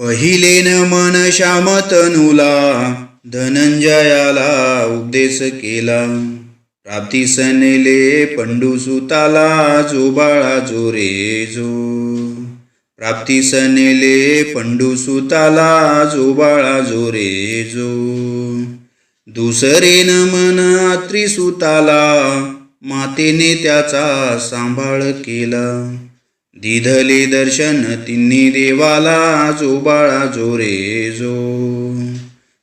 पहिलेन मन श्यामतनुला धनंजयाला उपदेश केला. प्राप्ती नेले पंडुसुताला जो बाळा जो रे जो. प्राप्ती नेले पंडुसुताला जो बाळा जो रे जो. दुसरेन मन त्रिसुताला मातेने त्याचा सांभाळ केला. दिधले दर्शन तिन्ही देवाला जो बाळा जो रे जो.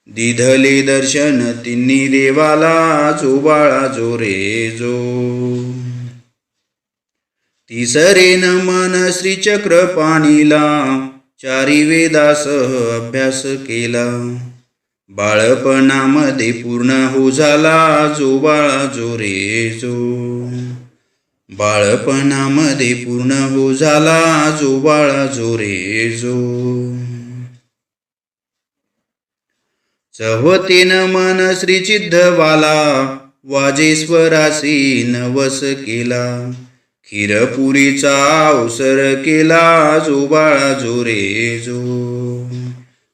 दिधले दर्शन तिन्ही देवाला जो बाळा जो रे जो. तिसरे नमन श्रीचक्र पाणीला चारी वेदासह अभ्यास केला. बाळपणामध्ये पूर्ण हो झाला जो बाळा जो रे जो. बाळपणामध्ये पूर्ण हो झाला जो बाळा जो रे जो. चवतीन मन श्री चिद्धवाला वाजेश्वरासी नवस केला. खीरपुरीचा अवसर केला जो बाळा जो रे जो.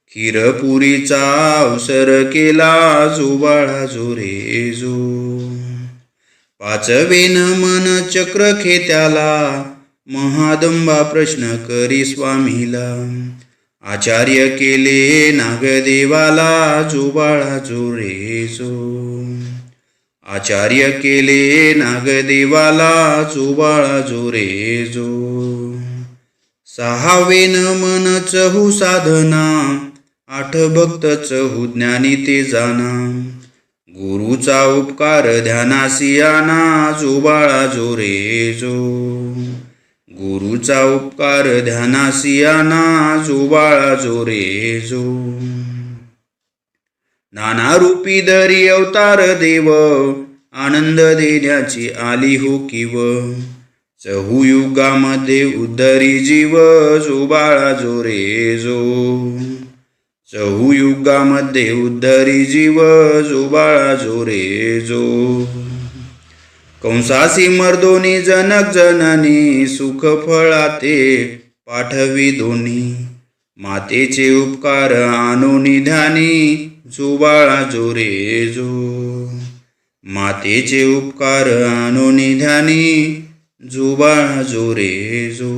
खीरपुरीचा अवसर केला जो बाळा जो रे जो. पाचवेन मन चक्र खेत्याला महादंबा प्रश्न करी स्वामीला. आचार्य केले नागदेवाला जो बाळा जो रे जो आचार्य केले नागदेवाला जो बाळा जो रे जो सहावेन मन चहू साधना आठ भक्त चहू ज्ञानी ते जाना. गुरुचा उपकार ध्यानासियाना जो बाळा जो रे जो गुरुचा उपकार ध्यानासियाना जो बाळा जो रे जो नाना रूपी दरी अवतार देव आनंद देण्याची आली हो किव. चहू युगामध्ये उदरी जीव जो बाळा जो रे जो चहू युगामध्ये उद्धरी जीव जो बाळा जो. रे जो कंसासी मर्दोनी जनक जननी सुख फळाते पाठवी दोन्ही मातेचे उपकार आणूनी ध्यानी जो बाळा जो. रे जो मातेचे उपकार आणूनी ध्यानी जो बाळा जो. रे जो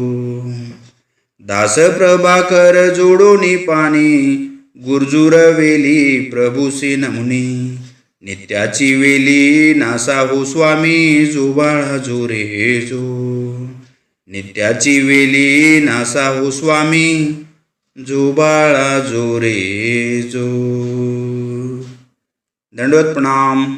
दास प्रभाकर जोडोनी पाणी गुर्जुर वेली प्रभूसी नमुनी नित्याची वेली नासाहो स्वामी जो बाळा जो रे जो नित्याची वेली नासाहो स्वामी जो बाळा जो रे जो दंडवत प्रणाम.